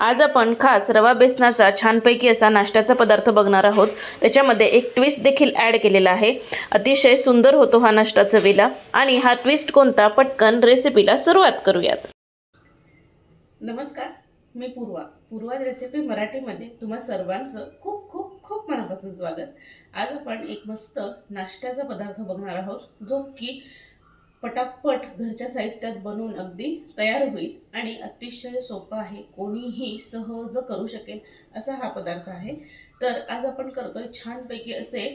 आज आपण खास रवा बेसनाचा छानपैकी असा नाश्त्याचा पदार्थ बघणार आहोत. त्याच्यामध्ये एक ट्विस्ट देखील ॲड केलेला आहे. अतिशय सुंदर होतो हा नाश्ता चवीला आणि हा ट्विस्ट कोणता पटकन रेसिपीला सुरुवात करूयात. नमस्कार मी पूर्वा. पूर्वा रेसिपी मराठीमध्ये तुम्हा सर्वांचं खूप खूप खूप मनापासून स्वागत. आज आपण एक मस्त नाश्त्याचा पदार्थ बघणार आहोत जो की पटापट घरच्या साहित्यात बनवून अगदी तयार होईल आणि अतिशय सोपा आहे. कोणीही सहज करू शकेल असा हा पदार्थ आहे. तर आज आपण करतोय छानपैकी असे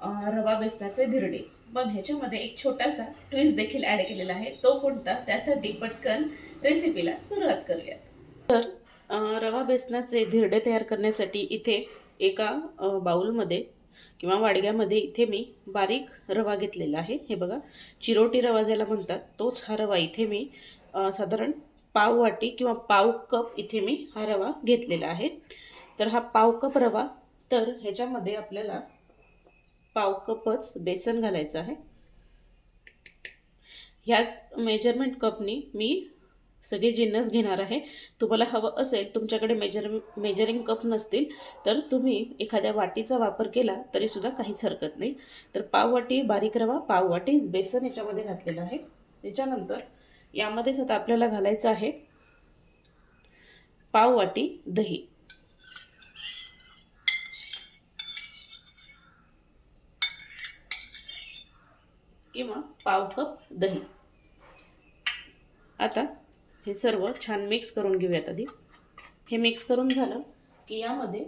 रवा बेसनाचे धिरडे. पण ह्याच्यामध्ये एक छोटासा ट्विस्ट देखील ॲड केलेला आहे. तो कोणता? त्यासाठी पटकन रेसिपीला सुरुवात करूयात. तर रवा बेसनाचे धिरडे तयार करण्यासाठी इथे एका बाउलमध्ये किंवा वाडग्यामध्ये इथे मी बारीक रवा घेतलेला आहे. हे बघा चिरोटी रवा ज्याला म्हणतात तोच हा रवा इथे मी साधारण पाव वाटी किंवा पाव कप इथे मी हा रवा घेतलेला आहे. तर हा पाव कप रवा तर ह्याच्यामध्ये आपल्याला पाव कपच बेसन घालायचं आहे. ह्याच मेजरमेंट कपनी मी सगळे जिन्नस घेणार आहे. तुम्हाला हवं असेल तुमच्याकडे मेजर मेजरिंग कप नसतील तर तुम्ही एखाद्या वाटीचा वापर केला तरीसुद्धा काहीच हरकत नाही. तर पाव वाटी बारीक रवा पाव वाटी बेसन याच्यामध्ये घातलेलं आहे. त्याच्यानंतर यामध्येच आता आपल्याला घालायचं आहे पाव वाटी दही. किंवा पाव कप दही. आता हे सर्व छान मिक्स करून घेऊयात आधी. हे मिक्स करून झालं की यामध्ये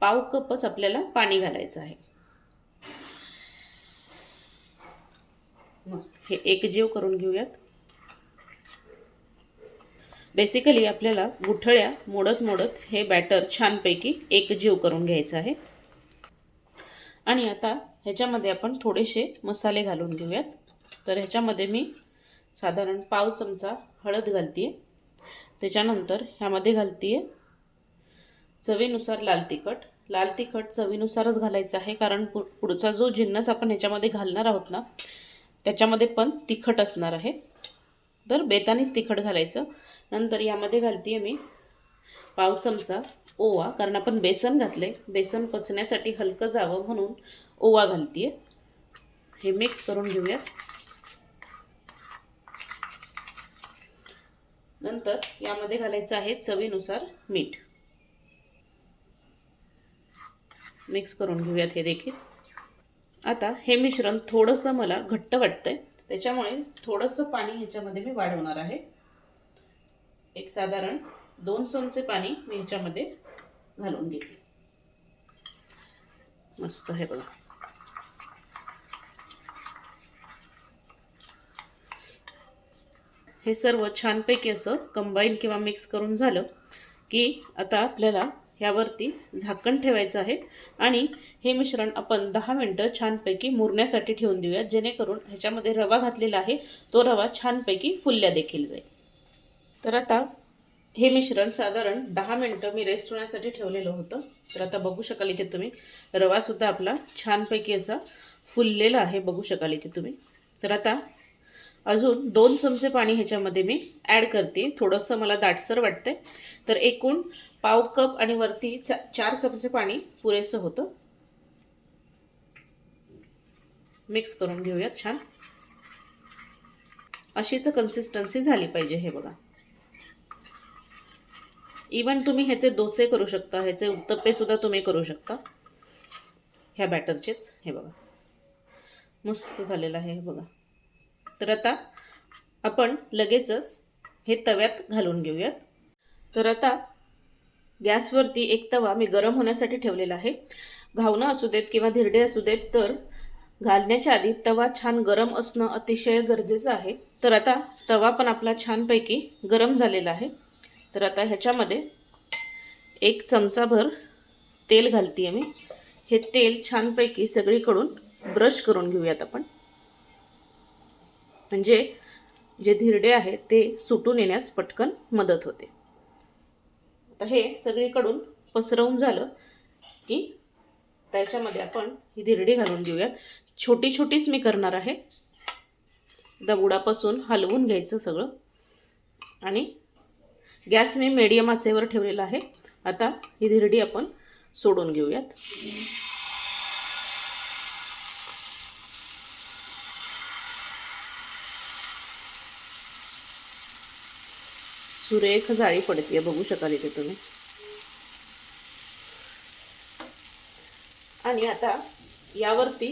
पाव कपच आपल्याला पाणी घालायचं आहे. मस्त. हे एकजीव करून घेऊयात. बेसिकली आपल्याला गुठळ्या मोडत मोडत हे बॅटर छानपैकी एकजीव करून घ्यायचं आहे. आणि आता ह्याच्यामध्ये आपण थोडेसे मसाले घालून घेऊयात. तर ह्याच्यामध्ये मी साधारण पाव चमचा हळद घालते त्याच्यानंतर ह्यामध्ये घालते चवीनुसार लाल तिखट. लाल तिखट चवीनुसारच घालायचं आहे कारण पु पुढचा जो जिन्नस आपण ह्याच्यामध्ये घालणार आहोत ना त्याच्यामध्ये पण तिखट असणार आहे. तर बेतानीच तिखट घालायचं. नंतर यामध्ये घालते मी पाव चमचा ओवा कारण आपण बेसन घातले बेसन पचण्यासाठी हलकं जावं म्हणून ओवा घालते हे मिक्स करून घेऊयात. नंतर यामध्ये घालायचं आहे चवीनुसार मीठ. मिक्स करून घेऊयात हे देखील. आता हे मिश्रण थोडंसं मला घट्ट वाटतंय. त्याच्यामुळे थोडंसं पाणी ह्याच्यामध्ये मी वाढवणार आहे. एक साधारण दोन चमचे पाणी मी ह्याच्यामध्ये घालून घेते. मस्त हे बघा. हे सर्व छानपैकी असं कंबाईन किंवा मिक्स करून झालं की आता आपल्याला ह्यावरती झाकण ठेवायचं आहे. आणि हे मिश्रण आपण दहा मिनटं छानपैकी मुरण्यासाठी ठेवून देऊया जेणेकरून ह्याच्यामध्ये रवा घातलेला आहे तो रवा छानपैकी फुलल्या देखील जाईल. तर आता हे मिश्रण साधारण दहा मिनटं मी रेस्ट होण्यासाठी ठेवलेलं होतं. तर आता बघू शकाल इथे तुम्ही रवासुद्धा आपला छानपैकी असा फुललेला आहे बघू शकाल इथे तुम्ही. तर आता अजून दोन चमचे पाणी ह्याच्यामध्ये मी ॲड करते. थोडंसं मला दाटसर वाटतंय. तर एकूण पाव कप आणि वरती चा चार चमचे पाणी पुरेसं होतं. मिक्स करून घेऊयात छान. अशीच कन्सिस्टन्सी झाली पाहिजे हे बघा. इवन तुम्ही ह्याचे डोसे करू शकता ह्याचे उत्तप्पेसुद्धा तुम्ही करू शकता. ह्या बॅटरचेच हे बघा. मस्त झालेलं आहे हे बघा. तर आता आपण लगेचच हे तव्यात घालून घेऊयात. तर आता गॅसवरती एक तवा मी गरम होण्यासाठी ठेवलेला आहे. घावणं असू देत किंवा धिरडे असू देत तर घालण्याच्या आधी तवा छान गरम असणं अतिशय गरजेचं आहे. तर आता तवा पण आपला छानपैकी गरम झालेला आहे. तर आता ह्याच्यामध्ये एक चमचाभर तेल घालते आहे मी. हे तेल छानपैकी सगळीकडून ब्रश करून घेऊयात आपण. म्हणजे जे धिरडे आहेत ते सुटून येण्यास पटकन मदत होते. आता हे सगळीकडून पसरवून झालं की त्याच्यामध्ये आपण ही धिरडी घालून घेऊयात. छोटी छोटीच मी करणार आहे. दगुडापासून हलवून घ्यायचं सगळं. आणि गॅस मी मीडियम आचेवर ठेवलेला आहे. आता ही धिरडी आपण सोडून घेऊयात. सुरेख जाळी पडते बघू शकाल इथे तुम्ही. आणि आता यावरती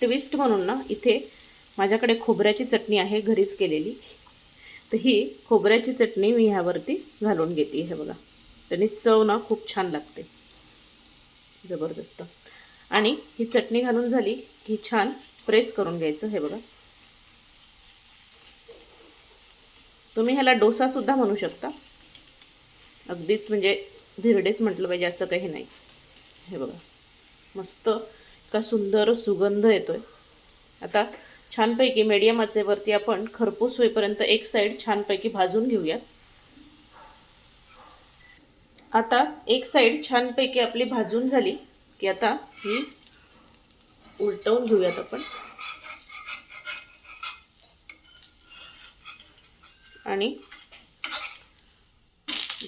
ट्विस्ट म्हणून ना इथे माझ्याकडे खोबऱ्याची चटणी आहे घरीच केलेली. तर ही खोबऱ्याची चटणी मी ह्यावरती घालून घेते हे बघा. त्यांनी चव ना खूप छान लागते. जबरदस्त. आणि ही चटणी घालून झाली की छान प्रेस करून घ्यायचं हे बघा. तुम्ही ह्याला डोसासुद्धा म्हणू शकता. अगदीच म्हणजे धिरडेच म्हटलं पाहिजे असं काही नाही. हे बघा मस्त का सुंदर सुगंध येतो आहे आता छानपैकी मीडियम आचेवरती आपण खरपूस होईपर्यंत एक साईड छानपैकी भाजून घेऊयात. आता एक साईड छानपैकी आपली भाजून झाली की आता ही उलटवून घेऊयात आपण. आणि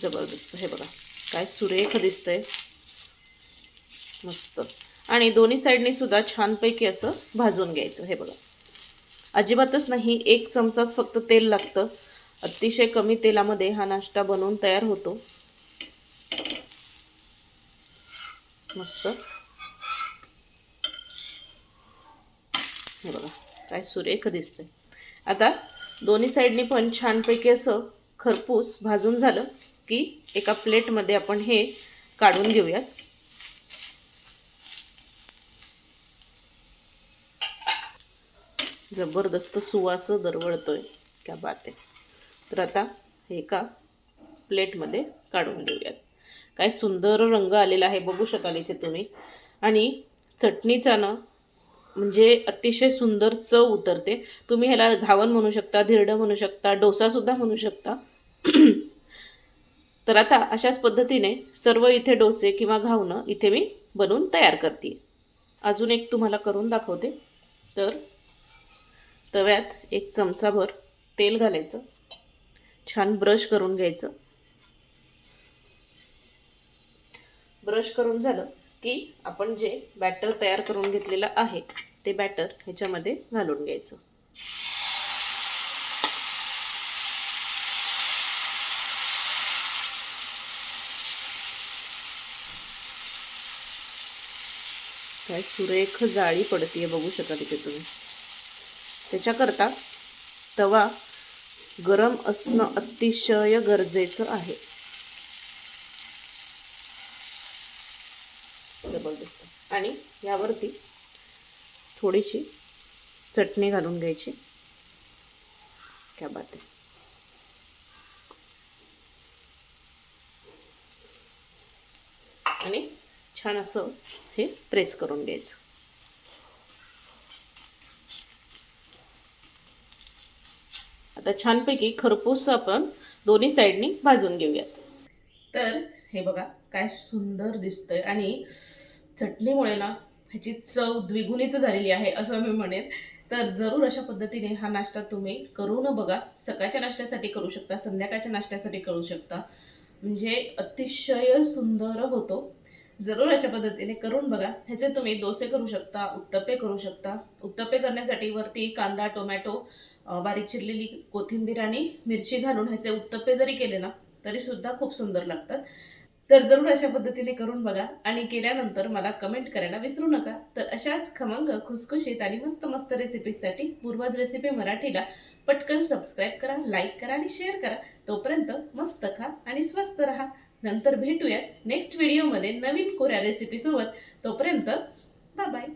जबरदस्त. हे बघा काय सुरेख दिसतंय. मस्त. आणि दोन्ही साईडनी सुद्धा छानपैकी असं भाजून घ्यायचं. हे बघा. अजिबातच नाही एक चमचाच फक्त तेल लागतं. अतिशय कमी तेलामध्ये हा नाश्ता बनवून तयार होतो. मस्त. हे बघा काय सुरेख दिसतंय. आता दोन्ही साईडनी पण छानपैकी असं खरपूस भाजून झालं की एका प्लेटमध्ये आपण हे काढून घेऊयात. जबरदस्त सुवास दरवळतोय क्या बात. आहे तर आता हे एका प्लेटमध्ये काढून घेऊयात. काय सुंदर रंग आलेला आहे बघू शकाल इथे तुम्ही. आणि चटणीचा ना म्हणजे अतिशय सुंदर चव उतरते. तुम्ही ह्याला घावन म्हणू शकता धिरडं म्हणू शकता डोसासुद्धा म्हणू शकता. तर आता अशाच पद्धतीने सर्व इथे डोसे किंवा घावणं इथे मी बनवून तयार करते. अजून एक तुम्हाला करून दाखवते. तर तव्यात एक चमचाभर तेल घालायचं. छान ब्रश करून घ्यायचं. ब्रश करून झालं की आपण जे बॅटर तयार करून घेतलेलं आहे ते बॅटर ह्याच्यामध्ये घालून घ्यायचं. काय सुरेख जाळी पडतीये बघू शकता तिथे तुम्ही. त्याच्याकरता तवा गरम असणं अतिशय गरजेचं आहे जबरदस्त आणि यावरती थोडीशी चटणी घालून घ्यायची. क्या बात आहे आणि छान असं हे प्रेस करून घ्यायचं. आता छानपैकी खरपूस आपण दोन्ही साईडनी भाजून घेऊयात. तर हे बघा काय सुंदर दिसतंय. आणि चटणीमुळे ना ह्याची चव द्विगुणित झालेली आहे असं मी म्हणेन. तर जरूर अशा पद्धतीने हा नाश्ता तुम्ही करून बघा. सकाळच्या नाश्त्यासाठी करू शकता संध्याकाळच्या नाश्त्यासाठी करू शकता. म्हणजे अतिशय सुंदर होतो. जरूर अशा पद्धतीने करून बघा. ह्याचे तुम्ही डोसे करू शकता उत्तप्पे करू शकता. उत्तप्पे करण्यासाठी वरती कांदा टोमॅटो बारीक चिरलेली कोथिंबीर आणि मिरची घालून ह्याचे उत्तप्पे जरी केले ना तरी सुद्धा खूप सुंदर लागतात. तर जरूर अशा पद्धतीने करून बघा आणि केल्यानंतर मला कमेंट करायला विसरू नका. तर अशाच खमंग खुसखुशीत आणि मस्त मस्त रेसिपीसाठी पूर्वज रेसिपी मराठीला पटकन सबस्क्राईब करा लाईक करा आणि शेअर करा. तोपर्यंत मस्त खा आणि स्वस्त राहा. नंतर भेटूया नेक्स्ट व्हिडिओमध्ये नवीन कोऱ्या रेसिपीसोबत तोपर्यंत बाय बाय